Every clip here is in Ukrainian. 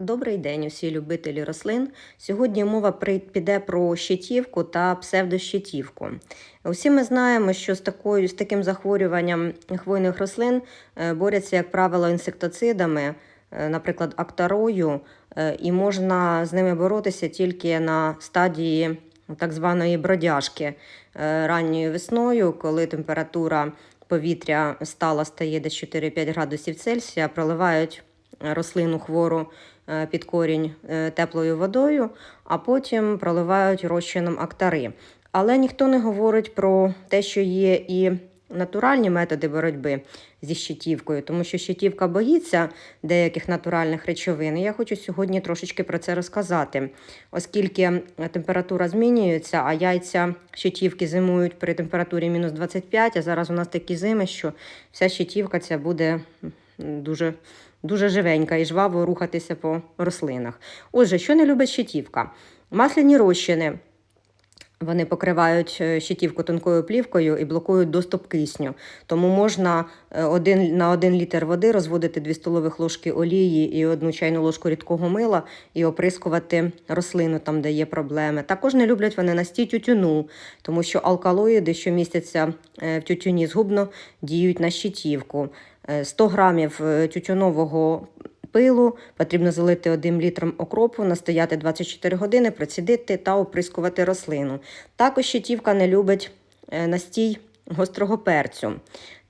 Добрий день, усі любителі рослин. Сьогодні мова піде про щитівку та псевдощитівку. Усі ми знаємо, що з, такою, з таким захворюванням хвойних рослин е, борються, як правило, інсектицидами, е, наприклад, актарою, е, і можна з ними боротися тільки на стадії так званої бродяжки ранньою весною, коли температура повітря стала стає десь 4-5 градусів Цельсія, проливають рослину хвору е, під корінь е, теплою водою, а потім проливають розчином актари. Але ніхто не говорить про те, що є і натуральні методи боротьби зі щитівкою, тому що щитівка боїться деяких натуральних речовин. Я хочу сьогодні трошечки про це розказати, оскільки температура змінюється, а яйця щитівки зимують при температурі мінус 25, а зараз у нас такі зими, що вся щитівка ця буде дуже дуже живенька і жваво рухатися по рослинах. Отже, що не любить щитівка? Масляні розчини. Вони покривають е, щитівку тонкою плівкою і блокують доступ кисню. Тому можна е, один, на 1 літр води розводити 2 столових ложки олії і одну чайну ложку рідкого мила і оприскувати рослину там, де є проблеми. Також не люблять вони настій тютюну, тому що алкалоїди, що містяться е, в тютюні, згубно діють на щитівку. Е, 100 грамів е, тютюнового пилу потрібно залити 1 літром окропу, настояти 24 години, процідити та оприскувати рослину. Також щитівка не любить е, настій гострого перцю,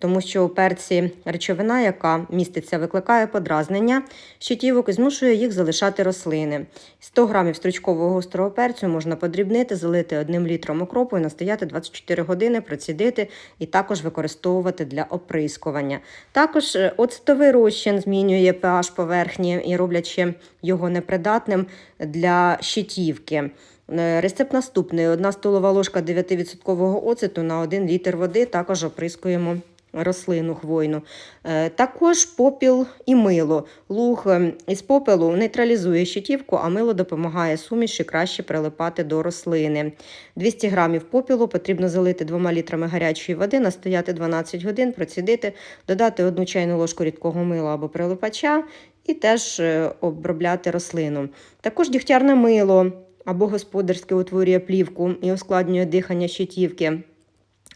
тому що у перці речовина, яка міститься, викликає подразнення щитівок і змушує їх залишати рослини. 100 грамів стручкового гострого перцю можна подрібнити, залити 1 літром окропу і настояти 24 години, процідити і також використовувати для оприскування. Також е, оцтовий розчин змінює pH поверхні і роблячи його непридатним для щитівки. Е, Рецепт наступний: 1 столова ложка 9% оцету на 1 літр води, також оприскуємо рослину хвойну. Е, Також попіл і мило. Луг е, із попелу нейтралізує щитівку, а мило допомагає суміші краще прилипати до рослини. 200 грамів попілу потрібно залити 2 літрами гарячої води, настояти 12 годин, процідити, додати 1 чайну ложку рідкого мила або прилипача і теж е, обробляти рослину. Також дігтярне мило або господарське утворює плівку і ускладнює дихання щитівки.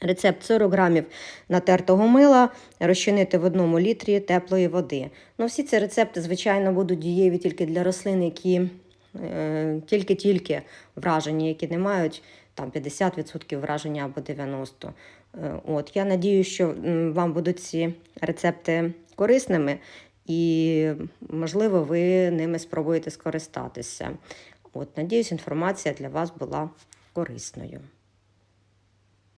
Рецепт 40 грамів натертого мила розчинити в одному літрі теплої води. Ну, всі ці рецепти, звичайно, будуть дієві тільки для рослин, які е, тільки-тільки вражені, які не мають там 50% враження або 90%. Е, От, я надію, що вам будуть ці рецепти корисними і, можливо, ви ними спробуєте скористатися. От, надіюсь, інформація для вас була корисною.